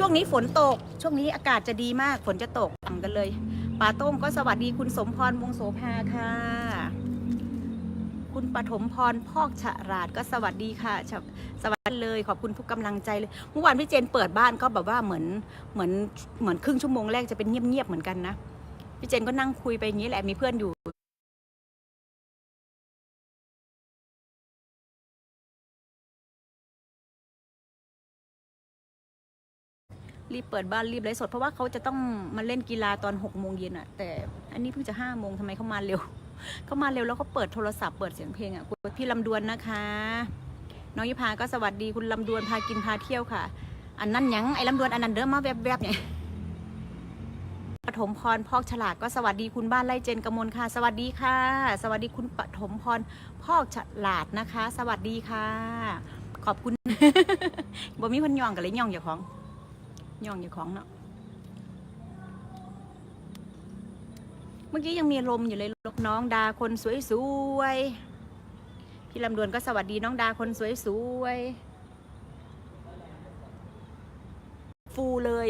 ช่วงนี้ฝนตก ช่วงนี้อากาศจะดีมาก ฝนจะตกต่ำกันเลยป่าต้งก็สวัสดีคุณสมพรวงโสภาค่ะ คุณปฐมพรพอกฉลาดก็สวัสดีค่ะชะสวัสดีเลย ขอบคุณทุกกำลังใจเลยเมื่อวานพี่เจนเปิดบ้านก็แบบว่าเหมือนเหมือนเหมือนครึ่งชั่วโมงแรกจะเป็นเงียบๆเหมือนกันนะพี่เจนก็นั่งคุยไปอย่างนี้แหละมีเพื่อนอยู่ รีบเปิดบ้านรีบไลฟ์สดเพราะว่าเขาจะต้องมาเล่นกีฬาตอนหกโมงเย็นอะแต่อันนี้เพิ่งจะห้าโมงทำไมเขามาเร็วเขามาเร็วแล้วเขาเปิดโทรศัพท์เปิดเสียงเพลงอะคุณพี่ลำดวนนะคะ น้องยิพาก็สวัสดีคุณลำดวนพากินพาเที่ยวค่ะ อันนั้นยังไอ้ลำดวนอันนั้นเดิมมาแวบๆเนี่ยปฐมพรพอกฉลาดก็สวัสดีคุณบ้านไร่เจนกมลค่ะ สวัสดีค่ะ สวัสดีคุณปฐมพรพอกฉลาดนะคะ สวัสดีค่ะ ขอบคุณบ่มีคนย่องกันเลยย่องอย่าของ ย่องอยู่ของเนาะ เมื่อกี้ยังมีลมอยู่เลยลูกน้องดาคนสวยๆพี่ลำดวนก็สวัสดีน้องดาคนสวยๆฟูเลย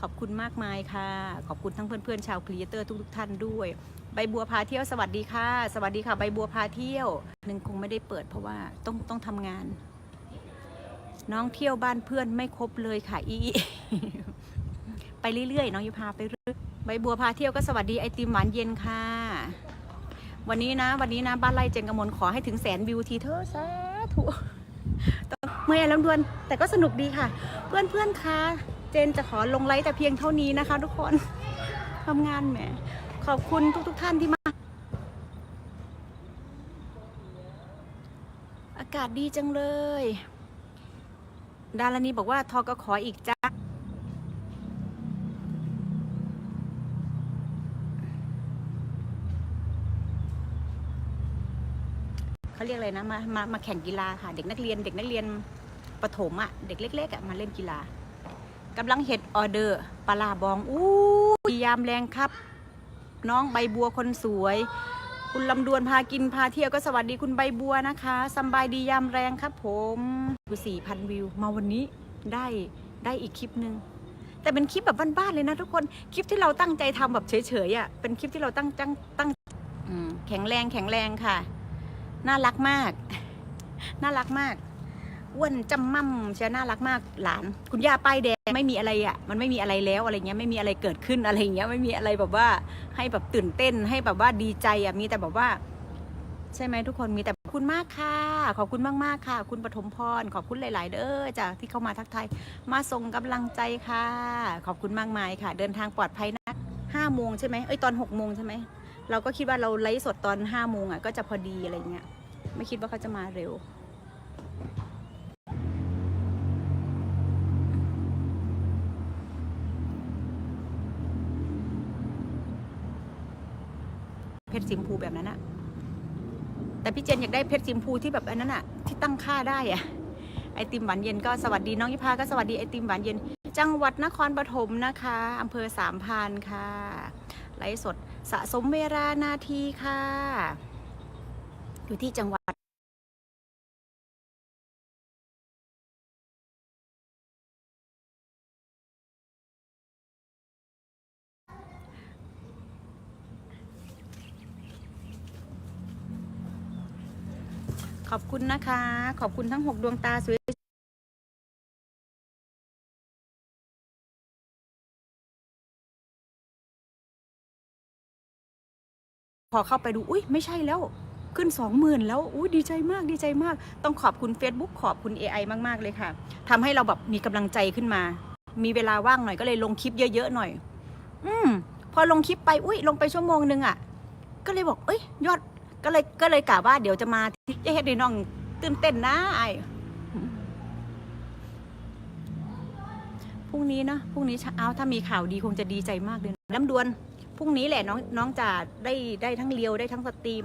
ขอบคุณมากมายค่ะ ขอบคุณทั้งเพื่อนๆชาวครีเอเตอร์ทุกๆท่านด้วย ใบบัวพาเที่ยวสวัสดีค่ะ สวัสดีค่ะ ใบบัวพาเที่ยวหนึ่งคงไม่ได้เปิดเพราะว่าต้องต้องทำงาน น้องเที่ยวบ้านเพื่อนไม่ครบเลยค่ะอีไปเรื่อยๆ น้องยุพาไปเรื่อยใบบัวพาเที่ยวก็สวัสดีไอติมหวานเย็นค่ะ วันนี้นะ วันนี้นะ บ้านไร่เจงกระมลขอให้ถึงแสนวิวทีเธอะสาธุต้องเมื่อยแล้วดวน แต่ก็สนุกดีค่ะเพื่อนเพื่อนๆคะเจนจะขอลงไลฟ์แต่เพียงเท่านี้นะคะ ทุกคนทำงานแหมขอบคุณทุก ๆทท่านที่มา อากาศดีจังเลย ดารณีบอกว่าทอก็ขออีกจ้าเขาเรียกอะไรนะมามามาแข่งกีฬาค่ะ เด็กนักเรียน เด็กนักเรียนประถมอะ่ะเด็กเล็กๆอะ่ะมาเล่นกีฬากำลังเห็ดออเดอร์ปลาบองอู้ยยามแรงครับ น้องใบบัวคนสวย คุณลำดวนพากินพาเที่ยวก็สวัสดีคุณใบบัวนะคะสบายดียามแรงครับผมดูสี่พันวิว มาวันนี้ได้ได้อีกคลิปหนึ่งแต่เป็นคลิปแบบบ้านๆเลยนะทุกคนคลิปที่เราตั้งใจทำแบบเฉยๆอะเป็นคลิปที่เราตั้งตั้งตั้งแข็งแรงแข็งแรงค่ะ น่ารักมาก น่ารักมาก อ้วนจำมั่มเชียน่ารักมากหลาน คุณย่าป้ายแดงไม่มีอะไรอะ มันไม่มีอะไรแล้วอะไรเงี้ยไม่มีอะไรเกิดขึ้นอะไรเงี้ยไม่มีอะไรแบบว่าให้แบบตื่นเต้นให้แบบว่าดีใจอะมีแต่แบบว่า ใช่ไหมทุกคนมีแต่ขอบคุณมากค่ะ ขอบคุณมากมากค่ะ คุณปฐมพรขอบคุณหลาย ๆ เด้อจ้ะที่เข้ามาทักทายมาส่งกำลังใจค่ะ ขอบคุณมากมายค่ะ เดินทางปลอดภัยนะห้าโมงใช่ไหมเอ้ยตอนหกโมงใช่ไหมเราก็คิดว่าเราไลฟ์สดตอนห้าโมงอะก็จะพอดีอะไรเงี้ยไม่คิดว่าเขาจะมาเร็ว ชรสีชมพูแบบนั้นอะแต่พี่เจนอยากได้เพชรสีชมพูที่แบบอันนั้นอะที่ตั้งค่าได้อะไอติมหวานเย็นก็สวัสดีน้องยิพาก็สวัสดีไอติมหวานเย็น จังหวัดนครปฐมนะคะอำเภอสามพันค่ะ ไลฟ์สดสะสมเวลานาทีค่ะ อยู่ที่จังหวัด ขอบคุณนะคะ ขอบคุณทั้งหกดวงตาสวยพอเข้าไปดู อุ้ยไม่ใช่แล้ว ขึ้นสองหมื่นแล้วอุ้ยดีใจมากดีใจมาก ต้องขอบคุณ Facebook ขอบคุณ AI มาก ๆ เลยค่ะทำให้เราแบบมีกำลังใจขึ้นมา มีเวลาว่างหน่อยก็เลยลงคลิปเยอะๆหน่อย อืมพอลงคลิปไปอุ้ยลงไปชั่วโมงนึงอะ่ะ ก็เลยบอกเอ้ยยอด ก็เลยก็เลยกะว่าเดี๋ยวจะมาที่เฮ็ดให้น้องตื่นเต้นนะไอพรุ่งนี้นะพรุ่งนี้เช้าถ้ามีข่าวดีคงจะดีใจมากเลยน้ำดวนพรุ่งนี้แหละน้องน้องจะได้ได้ทั้งเลียวได้ทั้งสตรีม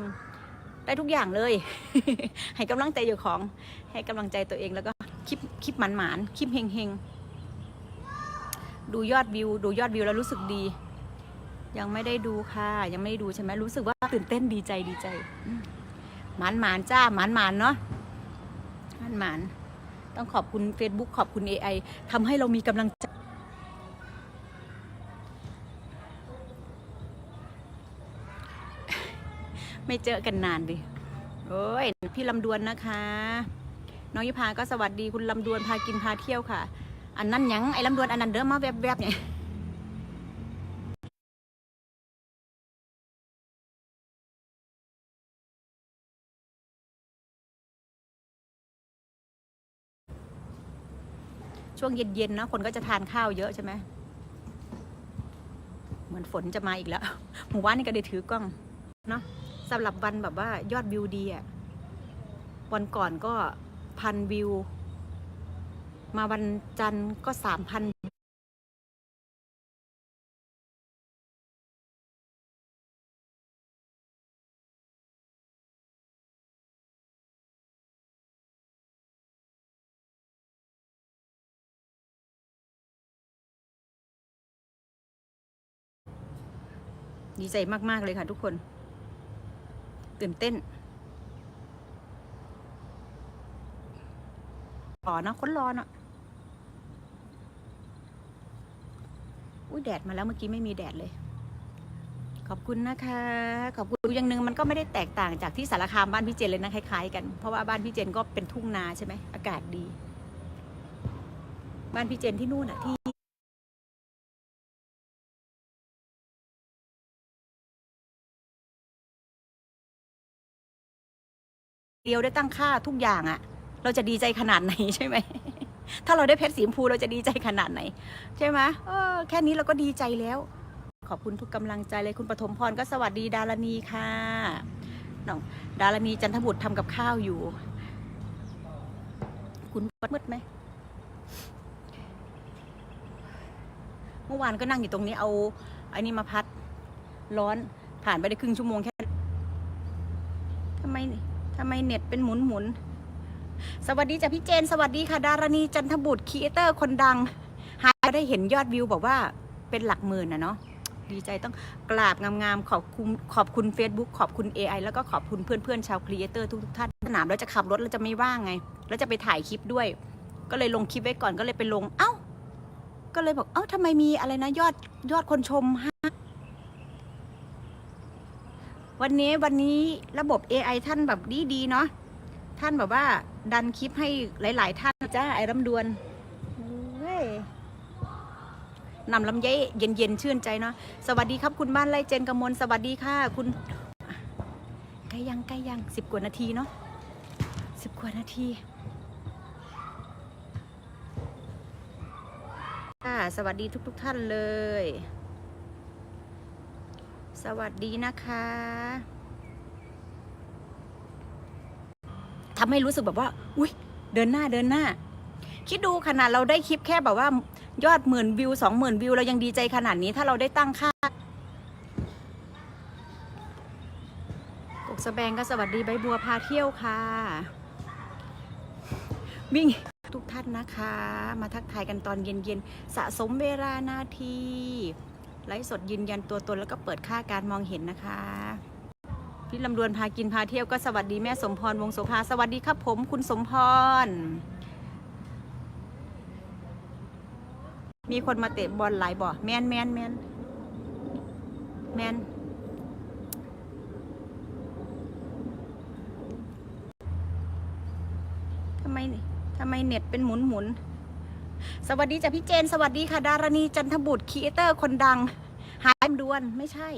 ได้ทุกอย่างเลย ให้กำลังใจอยู่ของ ให้กำลังใจตัวเองแล้วก็คลิปคลิปหมานคลิปเฮงๆดูยอดวิว ดูยอดวิวแล้วรู้สึกดี ยังไม่ได้ดูค่ะ ยังไม่ได้ดูใช่ไหมรู้สึกว่าตื่นเต้นดีใจดีใจมหมานหมานจ้าหมานหมานเนาะหมานหมานต้องขอบคุณ Facebook ขอบคุณ AI ทำให้เรามีกำลังใจไม่เจอกันนานดิโอ้ยพี่ลำดวนนะคะ น้องยิพาก็สวัสดีคุณลำดวนพากินพาเที่ยวค่ะ อันนั้นยังไอ้ลำดวนอันนั้นเดิมมาแวบๆเนี่ย ช่วงเย็นๆเนะคนก็จะทานข้าวเยอะใช่ไหมเหมือนฝนจะมาอีกแล้วหมู่บ้านนี่ก็ได้ถือกล้องเนาะสำหรับวันแบบว่ายอดวิวดีอะวันก่อนก็พันวิว มาวันจันทร์ก็สามพัน ดีใจมาก ๆ เลยค่ะทุกคน ตื่นเต้นรอเนะคนรอเนอะอุ้ยแดดมาแล้วเมื่อกี้ไม่มีแดดเลย ขอบคุณนะคะ ขอบคุณอย่างหนึ่งมันก็ไม่ได้แตกต่างจากที่สารคามบ้านพี่เจนเลยนะคล้ายๆกัน เพราะว่าบ้านพี่เจนก็เป็นทุ่งนาใช่ไหมอากาศดี บ้านพี่เจนที่นู่นอะที่ เดียวได้ตั้งค่าทุกอย่างอะเราจะดีใจขนาดไหนใช่ไหม ถ้าเราได้เพชรสีชมพูเราจะดีใจขนาดไหน ใช่ไหมเออแค่นี้เราก็ดีใจแล้ว ขอบคุณทุกกำลังใจเลยคุณปฐมพรก็สวัสดีดารณีค่ะน้องดารณีจันทบุตรทำกับข้าวอยู่ คุณมืดไหมเมื่อวานก็นั่งอยู่ตรงนี้เอาอันนี้มาพัดร้อนผ่านไปได้ครึ่งชั่วโมงแค่ มเน็ตเป็นหมุนหมุน สวัสดีจ้ะพี่เจน สวัสดีค่ะ ดารณีจันทบุตรครีเอเตอร์คนดัง หายได้เห็นยอดวิวบอกว่าเป็นหลักหมื่นนะเนาะดีใจต้องกราบงามๆขอบคุณขอบคุณ Facebook ขอบคุณ AI แล้วก็ขอบคุณเพื่อนๆชาวครีเอเตอร์ทุกๆท่านสนามแล้วจะขับรถแล้วจะไม่ว่างไง แล้วจะไปถ่ายคลิปด้วย ก็เลยลงคลิปไว้ก่อนก็เลยไปลง เอ้า ก็เลยบอกเอ้าทำไมมีอะไรนะยอดยอดคนชมห้า วันนี้วันนี้ระบบ AI ท่านแบบดีดีเนาะท่านแบบว่าดันคลิปให้หลาย ๆ ท่านจ้าไอ้รำดวนเว้ยนำลำไยเย็น ๆ ชื่นใจเนาะสวัสดีครับคุณบ้านไร่เจนกมลสวัสดีค่ะคุณใกล้ยังใกล้ยังสิบกว่านาทีเนาะสิบกว่านาทีค่ะสวัสดีทุก ๆ ท่านเลย สวัสดีนะคะทำให้รู้สึกแบบว่า อุ้ยเดินหน้าเดินหน้า คิดดูขนาดเราได้คลิปแค่แบบว่า ยอดหมื่นวิวสองหมื่นวิวเรายังดีใจขนาดนี้ถ้าเราได้ตั้งค่ากกสะแบงก็สวัสดีใบบัวพาเที่ยวค่ะ วิ่งทุกท่านนะคะ มาทักทายกันตอนเย็นๆ สะสมเวลานาที ไลฟ์สดยืนยันตัวตนแล้วก็เปิดค่าการมองเห็นนะคะพี่ลำดวนพากินพาเที่ยวก็สวัสดีแม่สมพรวงโสภาสวัสดีครับผมคุณสมพร มีคนมาเตะบอลหลายบ่อแมนแมนแมนแมนทำไมทำไมเน็ตเป็นหมุนหมุน สวัสดีจ้ะพี่เจน สวัสดีค่ะ ดารณีจันทบุตรครีเอเตอร์คนดัง หายด่วนไม่ใช่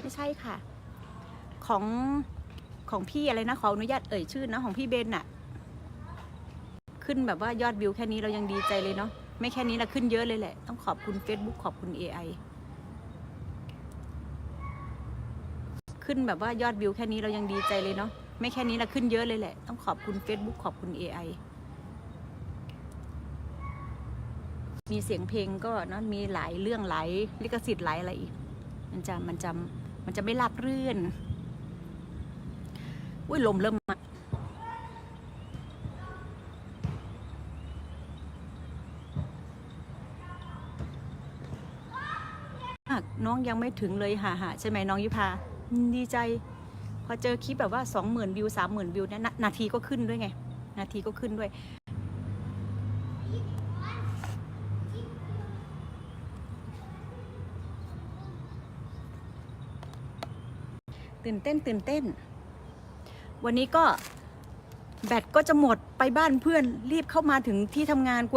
ไม่ใช่ค่ะ ของของพี่อะไรนะขออนุญาตเอ่ยชื่อนะของพี่เบนอะขึ้นแบบว่ายอดวิวแค่นี้เรายังดีใจเลยเนาะไม่แค่นี้ละขึ้นเยอะเลยแหละ ต้องขอบคุณ Facebook ขอบคุณ AI ขึ้นแบบว่ายอดวิวแค่นี้เรายังดีใจเลยเนาะไม่แค่นี้ละขึ้นเยอะเลยแหละ ต้องขอบคุณ Facebook ขอบคุณ AI มีเสียงเพลงก็เนอะมีหลายเรื่องหลายลิขสิทธิ์หลายอะไรอีก มันจะมันจะมันจะไม่ราบรื่นอุ้ยลมเริ่มมาน้องยังไม่ถึงเลยฮ่าฮ่าใช่ไหมน้องยุพาดีใจ พอเจอคลิปแบบว่าสองหมื่นวิวสามหมื่นวิวเนี่ยนาทีก็ขึ้นด้วยไง นาทีก็ขึ้นด้วย ตื่นเต้นตื่นเต้น วันนี้ก็แบตก็จะหมดไปบ้านเพื่อนรีบเข้ามาถึงที่ทำงานกลัว